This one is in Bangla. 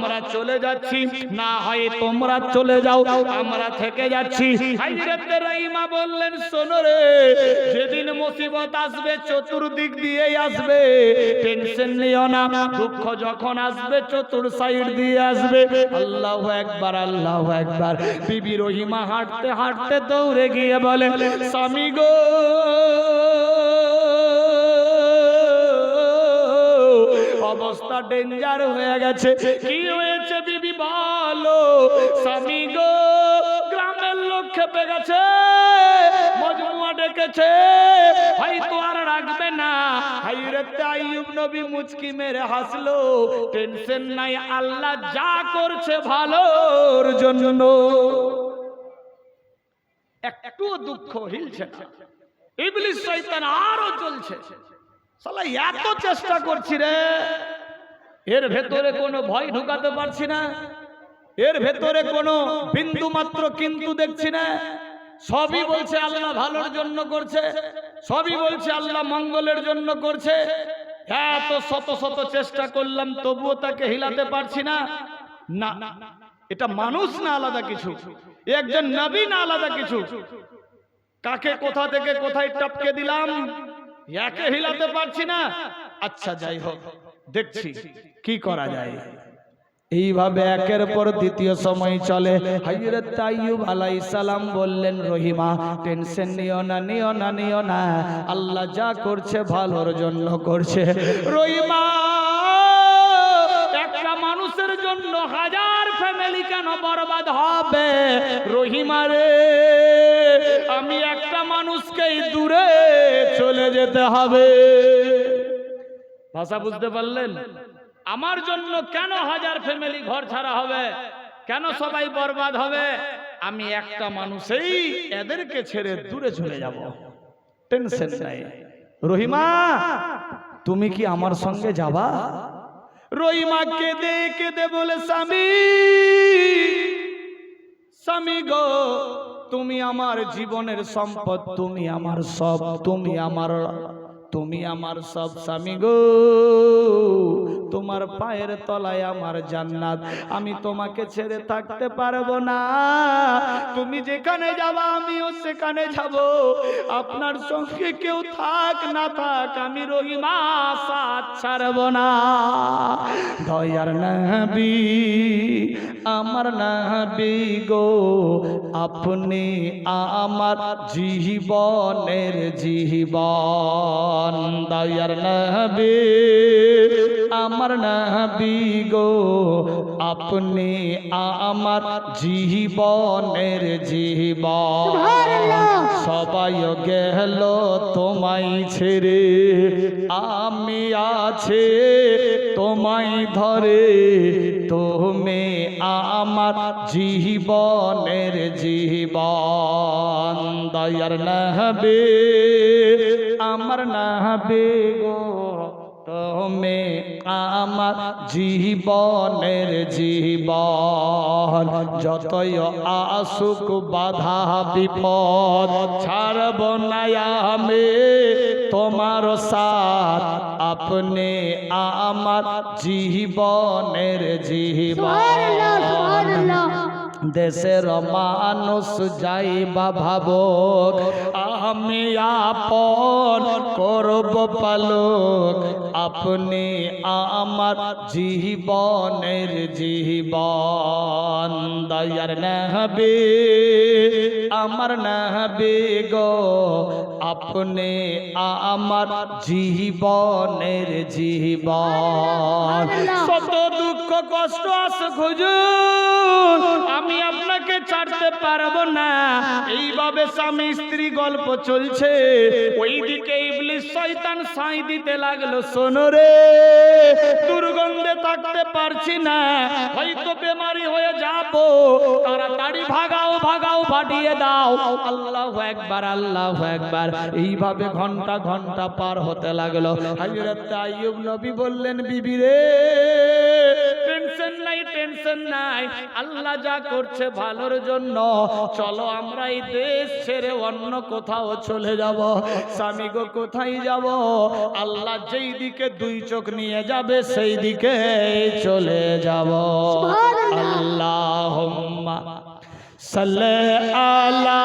আমরা চলে যাচ্ছি। না হয় তোমরা চলে যাও, আমরা থেকে যাচ্ছি। রহিমা বললেন, শোনো রে, যেদিন মুসিবত আসবে, চতুর্দিক দিয়েই আসবে। টেনশন নিও না, দুঃখ যখন আসবে, চতুর সাইড দিয়ে আসবে। আল্লাহ একবার আল্লাহ একবার। বিবি রহিমা হাঁটতে হাঁটতে দৌড়ে গিয়ে বলে, স্বামী গো অবস্থা ডেঞ্জার হয়ে গেছে। কি হয়েছে বিবি বলো? স্বামী গো, গ্রামের লোক খেপে গেছে। মজমুয়া ডেকেছে। হয়তো আর রাখবে না। হাইরতে আইয়ুব নবী মুচকি মেরে হাসলো। টেনশন নাই, আল্লাহ যা করছে ভালোর জন্য। একটু দুঃখ হিলছে না। ইবলিস শয়তান আরও চলছে শালা, এত চেষ্টা করছি রে। এর ভেতরে কোনো ভয় ঢুকাতে পারছি না। এর ভেতরে কোনো বিন্দু মাত্র কিন্তু দেখছি না। সবই বলছে আল্লাহ ভালোর জন্য করছে। সবই বলছে আল্লাহ মঙ্গলের জন্য করছে। এত শত শত চেষ্টা করলাম, তবুও তাকে হিলাতে পারছি না। না, এটা মানুষ না আলাদা কিছু। একজন নবী না আলাদা কিছু। কাকে কোথা থেকে কোথায় টপকে দিলাম? একে হিলাতে পারছি না। আচ্ছা যাই হোক, দেখছি কি করা যায়। এইভাবে একের পর দ্বিতীয় সময় চলে। হযরত আইয়ুব আলাইহিস সালাম বললেন, রহিমা, টেনশন নিও না নিও না নিও না। আল্লাহ যা করছে ভালোর জন্য করছে। রহিমা, একটা মানুষের জন্য হাজার ফ্যামিলি কেন বরবাদ হবে? রহিমা রে। আমি একটা মানুষকেই দূরে চলে যেতে হবে। ভাষা বুঝতে পারলেন? আমার জন্য কেন হাজার ফ্যামিলি ঘর ছাড়া হবে? কেন সবাই বরবাদ হবে? আমি একটা মানুষেই এদেরকে ছেড়ে দূরে চলে যাব। টেনশন নাই। রহিমা, তুমি কি আমার সঙ্গে যাবা? রহিমা কেঁদে কেঁদে বলে, স্বামী স্বামী গো তুমি আমার জীবনের সম্পদ তুমি আমার সব তুমি আমার তুমি আমার সব স্বামী গো। তোমার পায়ের তলায় আমার জান্নাত। আমি তোমাকে ছেড়ে থাকতে পারব না। তুমি যেখানে যাবা, আমিও সেখানে যাব। আপনার সঙ্গে কেউ থাক না থাক, আমি রহিমা সাথ ছাড়ব না। দয়ার নবী, আমার নবী গো, আপনি আমার জীবনের জীবন। দয়ার নবী আমার নবী গো আপনি আমার জীবনের জীবন। সবাই গেল তোমায় ছেড়ে আমি আছে তোমায় ধরে। তুমি আমার জীবনের জীবন। দয়ার নহবে আমার নহবে গো। তুমি আমার জীবনের জীবন যতই আসুক বাধা বিপদ ছাড়ব না আমি তোমার সাথ। আপনি আমার জীবনের জীবন। দেশের মানুষ যাইবা ভাবক আমি আপন করব পালক। আপনি আমার জীবনের জীবন। দয়ার নহবে আমার নহবে গো। আপনি আমার জীবনের জীবন। শত দুঃখ কষ্ট আছে খুঁজুন আমি আপনাকে ছাড়তে পারব না। এইভাবে স্বামী স্ত্রী গল্প চলছে। ওইদিকে ইবলিস শয়তান সাই দিতে লাগল, শোনো রে। দুর্গন্ধে থাকতে পারছি না। হয়তো বেমারি হয়ে যাব। তাড়াতাড়ি ভাগাও ভাগাও, ফাটিয়ে দাও। আল্লাহ একবার আল্লাহ একবার। এইভাবে ঘণ্টা ঘণ্টা পার হতে লাগল। হযরত আইয়ুব নবী বললেন, বিবি রে টেনশন নাই টেনশন নাই। আল্লাহ যা করছে ভালোর জন্য। চলো আমরা এই দেশ ছেড়ে অন্য কোথাও চলে যাব। স্বামী গো কোথায় যাব? আল্লাহ যেই দিকে দুই চোখ নিয়ে যাবে সেই দিকে চলে যাব। আল্লাহ সাল্লাল্লাহু আলা